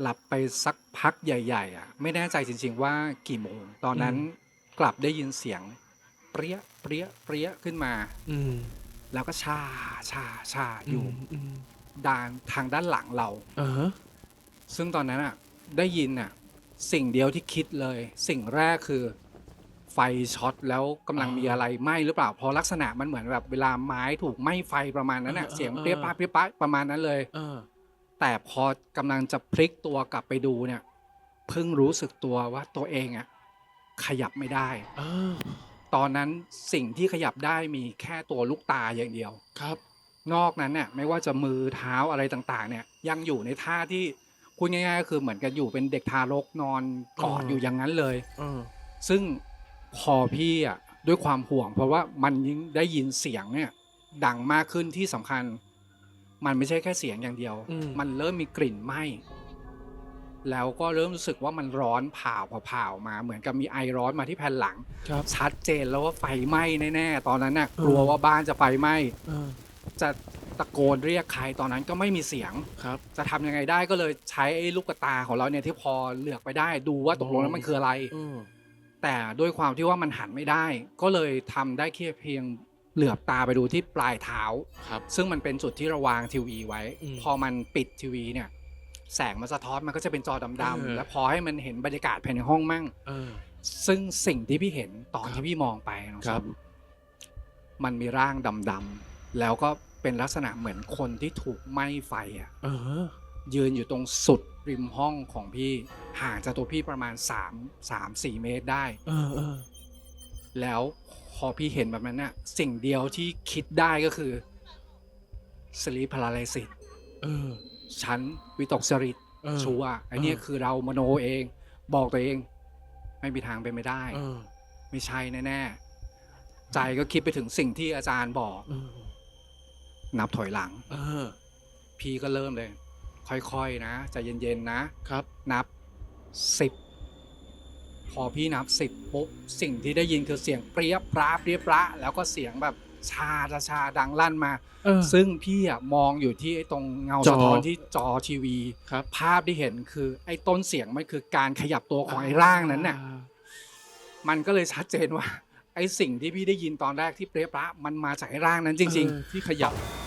หลับไปสักพักใหญ่ ๆ อะ ไม่แน่ใจจริง ๆ ว่ากี่โมง ตอนนั้นอืมกลับได้ยินเสียง เปรี้ยเปรี้ยเปรี้ยขึ้นมา อืมแล้วก็ชาชาชาอยู่มอืมด้านทางด้านหลังเราอ่าฮะซึ่งตอนนั้นอะ ได้ยินอะ สิ่งเดียวที่คิดเลย สิ่งแรกคือ ไฟช็อตแล้วกำลังมีอะไรไหม้หรือเปล่าเพราะลักษณะมันเหมือนแบบเวลาไม้ถูกไหม้ไฟประมาณนั้นอะเสียงเปรี้ยป้าเปรี้ยป้าประมาณนั้นเลยอ่า แต่พอกำลังจะพลิกตัวกลับไปดูเนี่ย เพิ่งรู้สึกตัวว่าตัวเองอะขยับไม่ได้อ่าตอนนั้นสิ่งที่ขยับได้มีแค่ตัวลูกตาอย่างเดียว ครับ นอกนั้นเนี่ยไม่ว่าจะมือเท้าอะไรต่างๆ เนี่ย ยังอยู่ในท่าที่พูดง่ายๆก็คือเหมือนกันอยู่เป็นเด็กทารกนอนกอดอยู่อย่างนั้นเลยอ่าซึ่งพอพี่อะด้วยความห่วง เพราะว่ามันยิ่งได้ยินเสียงเนี่ย ดังมากขึ้นที่สำคัญ มันไม่ใช่แค่เสียงอย่างเดียวอืมมันเริ่มมีกลิ่นไหม้แล้วก็เริ่มรู้สึกว่ามันร้อนผ่าวๆผ่าวๆมา เหมือนกับมีไอร้อนมาที่แผ่นหลังครับชัดเจนแล้วว่าไฟไหม้แน่ๆตอนนั้นน่ะเออกลัวว่าบ้านจะไฟไหม้อ่าจะตะโกนเรียกใครตอนนั้นก็ไม่มีเสียงครับ จะทำยังไงได้ก็เลยใช้ไอ้ลูกกระตาของเราเนี่ยที่พอเหลือกไปได้ดูว่าตกลงแล้วมันคืออะไรอืมแต่ด้วยความที่ว่ามันหันไม่ได้ ก็เลยทำได้แค่เพียง เหลือบตาไปดูที่ปลายเท้า ครับ ซึ่งมันเป็นจุดที่เระวางทีวีไว้ อืมพอมันปิดทีวีเนี่ย แสงมันสะท้อนมันก็จะเป็นจอเอดำอ ๆ แล้วพอให้มันเห็นบรรยากาศภายในห้องมั่งอ่าซึ่งสิ่งที่พี่เห็นตอนครับที่พี่มองไปน้องครับ ส้มมันมีร่างดำๆแล้วก็เป็นลักษณะเหมือนคนที่ถูกไหม้ไฟอะอ่าฮะยืนอยู่ตรงสุดริมห้องของพี่ห่างจากตัวพี่ประมาณ3 3 4 เมตรได้อ่าอ่า แล้วพอพี่เห็นแบบนั้นน่ะสิ่งเดียวที่คิดได้ก็คือ sleep paralysis เออ ฉันวิตกจริตเออชัวร์ไอ้เนี่ยเออ คือเรามโนเอง บอกตัวเอง ไม่มีทางเป็นไม่ได้ เออไม่ใช่แน่ๆใจก็คิดไปถึงสิ่งที่อาจารย์บอก เออนับถอยหลัง เออพี่ก็เริ่มเลย ค่อยๆนะใจเย็นๆนะครับ นับสิบพ อพี่นับสิบปุ๊บสิ่งที่ได้ยินคือเสียงเปรี้ยปราเปรี้ยปราแล้วก็เสียงแบบชาชาชาดังลั่นมา เออ ซึ่งพี่อะมองอยู่ที่ไอ้ตรงเงาจอ สะท้อนที่จอทีวี ครับภาพที่เห็นคือไอ้ต้นเสียงมันคือการขยับตัวของไอ้ร่างนั้นน่ะ อ่ามันก็เลยชัดเจนว่า ไอ้สิ่งที่พี่ได้ยินตอนแรกที่เปรี้ยปรามันมาจากไอ้ร่างนั้นจริง เออที่ขยับๆ